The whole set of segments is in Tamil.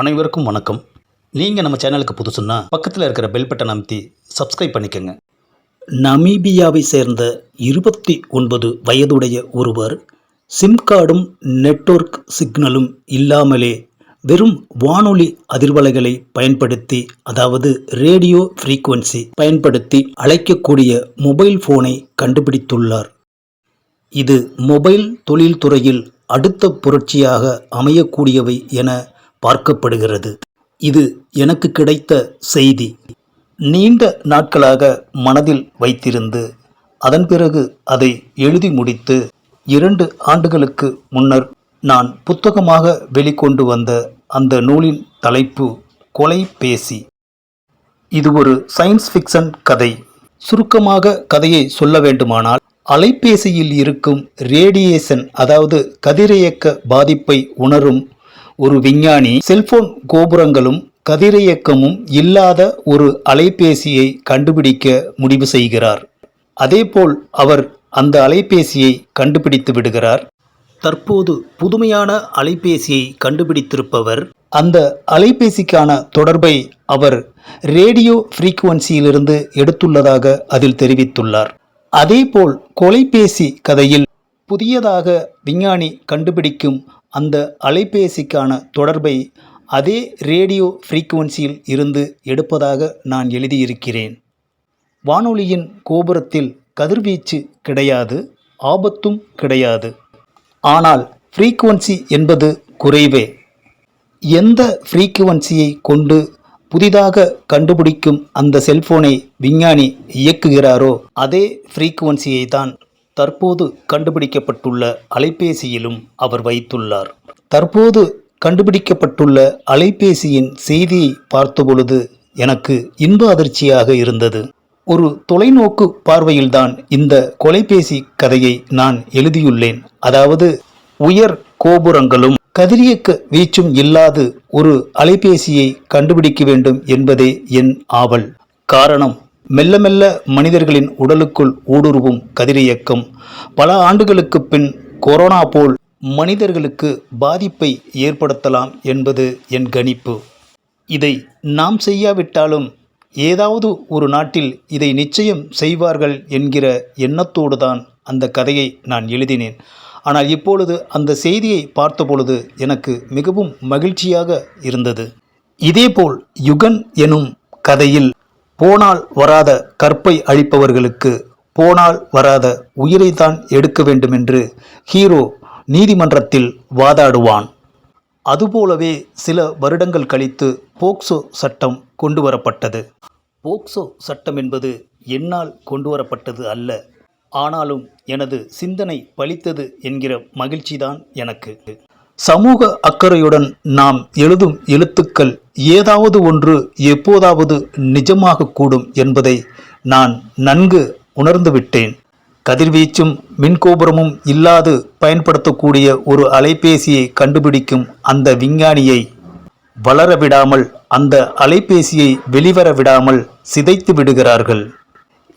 அனைவருக்கும் வணக்கம். நீங்கள் நம்ம சேனலுக்கு புதுசுன்னா பக்கத்தில் இருக்கிற பெல் பட்டன் அமைத்தி சப்ஸ்கிரைப் பண்ணிக்கோங்க. நமீபியாவை சேர்ந்த இருபத்தி ஒன்பது வயதுடைய ஒருவர் சிம் கார்டும் நெட்வொர்க் சிக்னலும் இல்லாமலே வெறும் வானொலி அதிர்வலைகளை பயன்படுத்தி அதாவது ரேடியோ ஃப்ரீக்குவன்சி பயன்படுத்தி அழைக்கக்கூடிய மொபைல் ஃபோனை கண்டுபிடித்துள்ளார். இது மொபைல் தொழில்துறையில் அடுத்த புரட்சியாக அமையக்கூடியவை என பார்க்கப்படுகிறது. இது எனக்கு கிடைத்த செய்தி. நீண்ட நாட்களாக மனதில் வைத்திருந்து அதன் பிறகு அதை எழுதி முடித்து இரண்டு ஆண்டுகளுக்கு முன்னர் நான் புத்தகமாக வெளிக்கொண்டு வந்த அந்த நூலின் தலைப்பு கொலைபேசி இது ஒரு சயின்ஸ் ஃபிக்ஷன் கதை. சுருக்கமாக கதையை சொல்ல வேண்டுமானால் அலைபேசியில் இருக்கும் ரேடியேஷன் அதாவது கதிரியக்க பாதிப்பை உணரும் ஒரு விஞ்ஞானி செல்போன் கோபுரங்களும் கதிரியக்கமும் இல்லாத ஒரு அலைபேசியை கண்டுபிடிக்க முடிவு செய்கிறார். அதேபோல் அவர் அந்த அலைபேசியை கண்டுபிடித்து விடுகிறார். தற்போது புதுமையான அலைபேசியை கண்டுபிடித்திருப்பவர் அந்த அலைபேசிக்கான தொடர்பை அவர் ரேடியோ ஃப்ரீக்குவன்சியிலிருந்து எடுத்துள்ளதாக அதில் தெரிவித்துள்ளார். அதேபோல் கொலைபேசி கதையில் புதியதாக விஞ்ஞானி கண்டுபிடிக்கும் அந்த அலைபேசிக்கான தொடர்பை அதே ரேடியோ ஃப்ரீக்குவன்சியில் இருந்து எடுப்பதாக நான் எழுதியிருக்கிறேன். வானொலியின் கோபுரத்தில் கதிர்வீச்சு கிடையாது ஆபத்தும் கிடையாது. ஆனால் ஃப்ரீக்குவன்சி என்பது குறைவே. எந்த ஃப்ரீக்குவன்சியை கொண்டு புதிதாக கண்டுபிடிக்கும் அந்த செல்போனை விஞ்ஞானி இயக்குகிறாரோ அதே ஃப்ரீக்குவன்சியை தான் தற்போது கண்டுபிடிக்கப்பட்டுள்ள அலைபேசியிலும் அவர் வைத்துள்ளார். தற்போது கண்டுபிடிக்கப்பட்டுள்ள அலைபேசியின் செய்தியை பார்த்தபொழுது எனக்கு இன்ப அதிர்ச்சியாக இருந்தது. ஒரு தொலைநோக்கு பார்வையில்தான் இந்த கொலைபேசி கதையை நான் எழுதியுள்ளேன். அதாவது உயர் கோபுரங்களும் கதிரியக்க வீச்சும் இல்லாது ஒரு அலைபேசியை கண்டுபிடிக்க வேண்டும் என்பதே என் ஆவல். காரணம் மெல்ல மெல்ல மனிதர்களின் உடலுக்குள் ஊடுருவும் கதிரியக்கம் பல ஆண்டுகளுக்கு பின் கொரோனா போல் மனிதர்களுக்கு பாதிப்பை ஏற்படுத்தலாம் என்பது என் கணிப்பு. இதை நாம் செய்யாவிட்டாலும் ஏதாவது ஒரு நாட்டில் இதை நிச்சயம் செய்வார்கள் என்கிற எண்ணத்தோடு தான் அந்த கதையை நான் எழுதினேன். ஆனால் இப்பொழுது அந்த செய்தியை பார்த்தபொழுது எனக்கு மிகவும் மகிழ்ச்சியாக இருந்தது. இதேபோல் யுகன் எனும் கதையில் போனால் வராத கற்பை அழிப்பவர்களுக்கு போனால் வராத உயிரைத்தான் எடுக்க வேண்டுமென்று ஹீரோ நீதிமன்றத்தில் வாதாடுவான். அதுபோலவே சில வருடங்கள் கழித்து போக்சோ சட்டம் கொண்டு வரப்பட்டது போக்சோ சட்டம் என்பது என்னால் கொண்டு வரப்பட்டது அல்ல. ஆனாலும் எனது சிந்தனை பலித்தது என்கிற மகிழ்ச்சிதான் எனக்கு. சமூக அக்கறையுடன் நாம் எழுதும் எழுத்துக்கள் ஏதாவது ஒன்று எப்போதாவது நிஜமாகக்கூடும் என்பதை நான் நன்கு உணர்ந்துவிட்டேன். கதிர்வீச்சும் மின்கோபுரமும் இல்லாது பயன்படுத்தக்கூடிய ஒரு அலைபேசியை கண்டுபிடிக்கும் அந்த விஞ்ஞானியை வளர விடாமல் அந்த அலைபேசியை வெளிவர விடாமல் சிதைத்து விடுகிறார்கள்.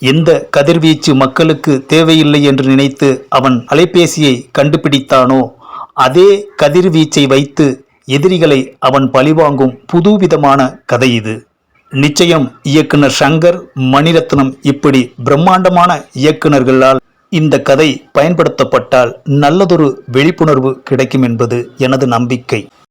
எந்த கதிர்வீச்சு மக்களுக்கு தேவையில்லை என்று நினைத்து அவன் அலைபேசியை கண்டுபிடித்தானோ அதே கதிர்வீச்சை வைத்து எதிரிகளை அவன் பழிவாங்கும் புதுவிதமான கதை இது. நிச்சயம் இயக்குனர் சங்கர் மணிரத்னம் இப்படி பிரம்மாண்டமான இயக்குனர்களால் இந்த கதை பயன்படுத்தப்பட்டால் நல்லதொரு விழிப்புணர்வு கிடைக்கும் என்பது எனது நம்பிக்கை.